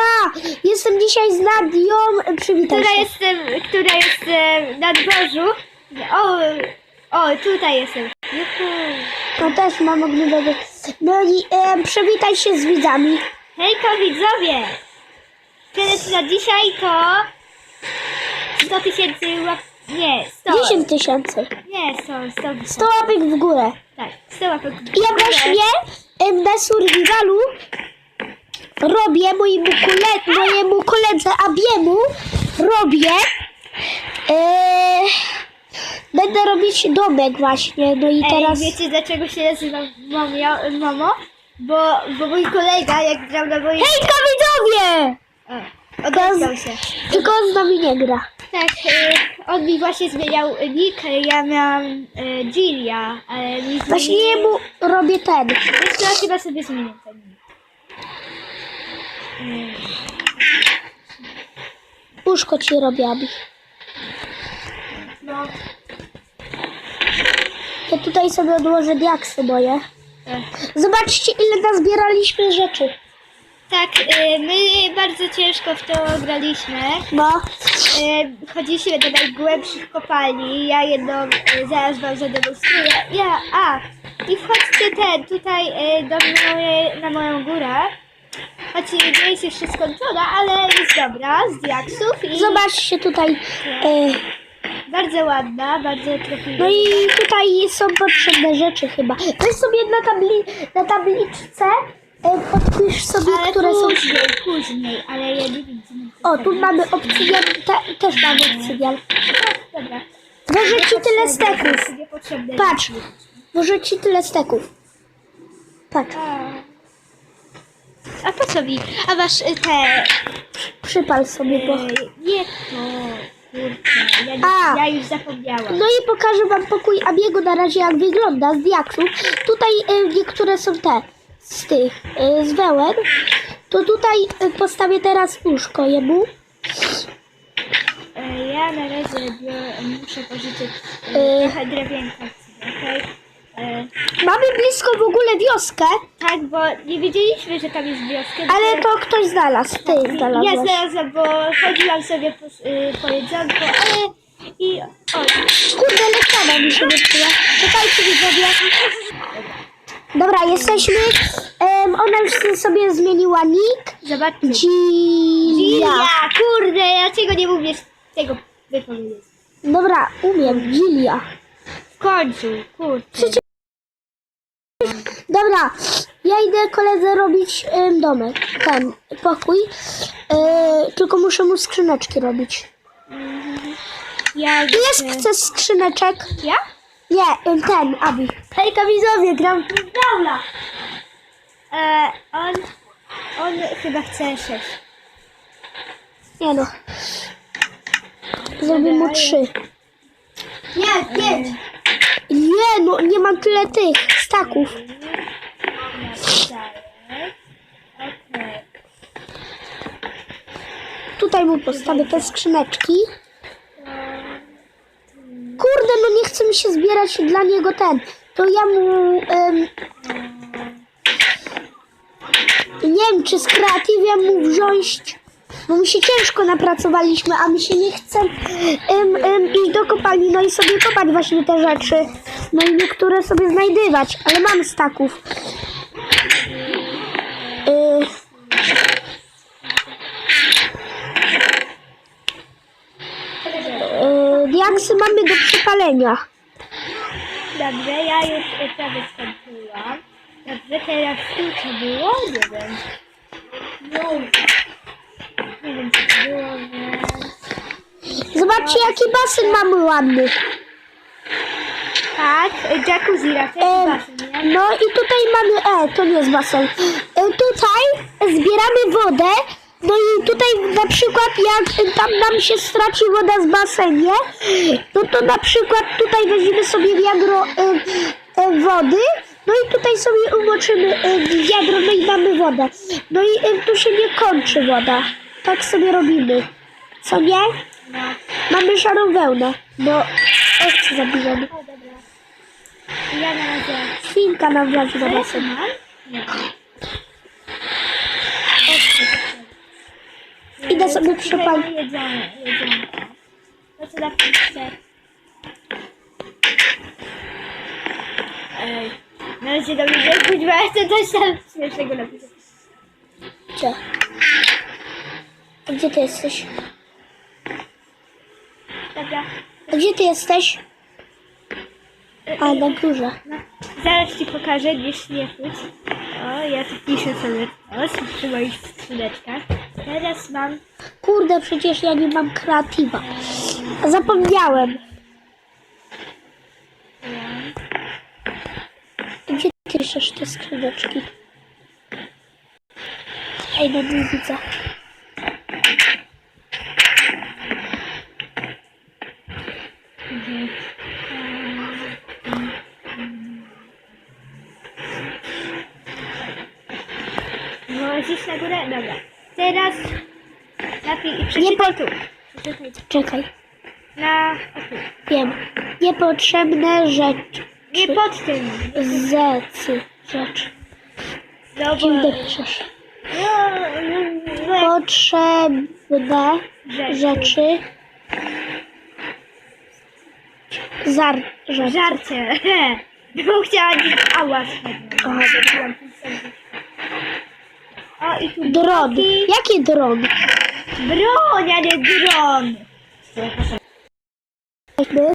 Justyna! Jestem dzisiaj z Nadią. Przywitaj Która się. jestem, która jestem na dworzu. O, o, tutaj jestem. Juhu. No też mam ogniowy. No i e, przywitaj się z widzami. Hejko widzowie! Challenge na dzisiaj to 100 tysięcy łap... Nie, 100. 10 tysięcy. Nie, 100, 100, 100 łapek w górę. Tak, 100 łapek. w I ja górę. właśnie na survivalu robię mojemu, kole, mojemu koledze Abiemu robię e, będę robić domek właśnie. No i Ej, teraz wiecie dlaczego się nazywam mamio, mamo? Bo, bo mój kolega jak grał na moim... Hejka widzowie! Odezwał się. Tylko on z nami nie gra. Tak, y, on mi właśnie zmieniał nick, ja miałam y, Gilia, ale mi Właśnie zmienił- jemu robię ten. Więc ja chyba sobie zmienię ten nick. Łóżko ci robię, Abi. No, Ja tutaj sobie odłożę diaksy moje. tak. Zobaczcie ile nazbieraliśmy rzeczy. Tak, y, my bardzo ciężko w to graliśmy. No. Y, chodziliśmy do najgłębszych kopalni. Ja jedną y, zaraz wam zademonstruję. Ja, a, i wchodźcie ten, tutaj y, do mnie, na moją górę. Choć nie jest jeszcze skończona, ale jest dobra, z diaksów i Zobaczcie tutaj. E, bardzo ładna, bardzo trafiliśmy. no i tutaj są potrzebne rzeczy chyba. Weź sobie na, tabli, na tabliczce, e, podpisz sobie, ale które są. później, później, ale ja nie widzę. O, tu mamy obsydian, te, też mamy obsydian. Dobra. Włożę ci tyle steków. Patrz. Włożę ci tyle steków. Patrz, A. A po co mi? A masz y, te... przypal sobie, bo... Y, nie to... Kurczę, ja, A. ja już zapomniałam. No i pokażę wam pokój Abiego na razie jak wygląda z diaksów. Tutaj e, niektóre są te z tych, e, z wełen. To tutaj e, postawię teraz łóżko jemu. Y, ja na razie biorę, muszę pożyczyć y, Y. trochę drewienka. okej? Mamy blisko w ogóle wioskę, tak, bo nie wiedzieliśmy, że tam jest wioska. ale to ktoś znalazł. Ty Ja znalazłaś. znalazłam, bo chodziłam sobie po, y, po jedzonko, ale... I... O, Kurde, lekana mi się wypływa. Czekajcie widzowie. Dobra, jesteśmy. Em, ona już sobie zmieniła nick. zobaczcie. Gilia. Kurde, ja czego nie mówię tego wypowiedzieć. Dobra, umiem. Gilia. W końcu, kurde. Przecież- Dobra, ja idę koledze robić em, domek, ten pokój, e, tylko muszę mu skrzyneczki robić. Ja Ile chcesz skrzyneczek? Ja? Nie, ten, Abi. Hejka widzowie, gram w Brawla. E, on, on chyba chce sześć. Nie no. Zrobię mu trzy. Nie, pięć. Nie no, nie mam tyle tych staków. Tutaj mu postawię te skrzyneczki. Kurde, no nie chce mi się zbierać dla niego ten. To ja mu... em, nie wiem, czy z kreatywem mu wziąć... Bo my się ciężko napracowaliśmy, a mi się nie chce em, em, iść do kopalni, no i sobie kopać właśnie te rzeczy. No i niektóre sobie znajdywać, ale mam staków. Y, diaksy mamy do przepalenia. Dobrze, ja już e, prawie skończyłam. Dobrze, teraz tu co było? Nie wiem. No. Nie wiem co było, więc... Zobaczcie, jaki basen mamy ładny. Tak, e, jacuzzi raczej, Em, basen, nie? no i tutaj mamy, e, to nie jest basen. E, tutaj zbieramy wodę, no i tutaj na przykład jak tam nam się straci woda z basenie, no to na przykład tutaj weźmiemy sobie wiadro e, e, wody, no i tutaj sobie umoczymy e, wiadro, no i mamy wodę. No i tu się nie kończy woda. Tak sobie robimy. Co nie? No. Mamy szarą wełnę, bo owce zabijamy. O, dobra. Ja na razie... Świnka nam wlazła na basen. mam? Nie. Mamy Jedzenie, jedzonko. No co napiszcie? Ej, należy do mnie nie kuć, bo ja chcę coś tam śmiesznego napisać. Gdzie? A Gdzie ty jesteś? Dobra. A gdzie ty jesteś? A, na górze. No, zaraz ci pokażę, nie śmieszyć. O, ja tu piszę sobie o, przy moich skrzyneczkach. Teraz mam Kurde, przecież ja nie mam kreatywa. Zapomniałem. Gdzie ty piszesz te skrzyneczki? Ej, no nie widzę. Możesz iść na górę? Dobra. Teraz napij i Nie po... Czekaj, Na... Wiem. Niepotrzebne rzeczy. Nie pod tym. Zecy. Bo... ty piszesz? No, no, no, Potrzebne Rzeczy. Zar... Rzeczy. Żarcie. Bo chciałam dziś. Aha, O, i tu Dron. bloki. Jakie dron? Broń, a nie dron.